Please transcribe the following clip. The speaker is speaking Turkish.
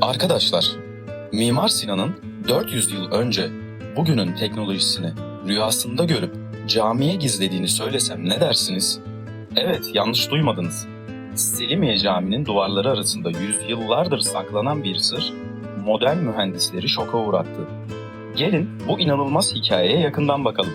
Arkadaşlar, Mimar Sinan'ın 400 yıl önce bugünün teknolojisini rüyasında görüp camiye gizlediğini söylesem ne dersiniz? Evet, yanlış duymadınız. Selimiye Camii'nin duvarları arasında yüzyıllardır saklanan bir sır, modern mühendisleri şoka uğrattı. Gelin bu inanılmaz hikayeye yakından bakalım.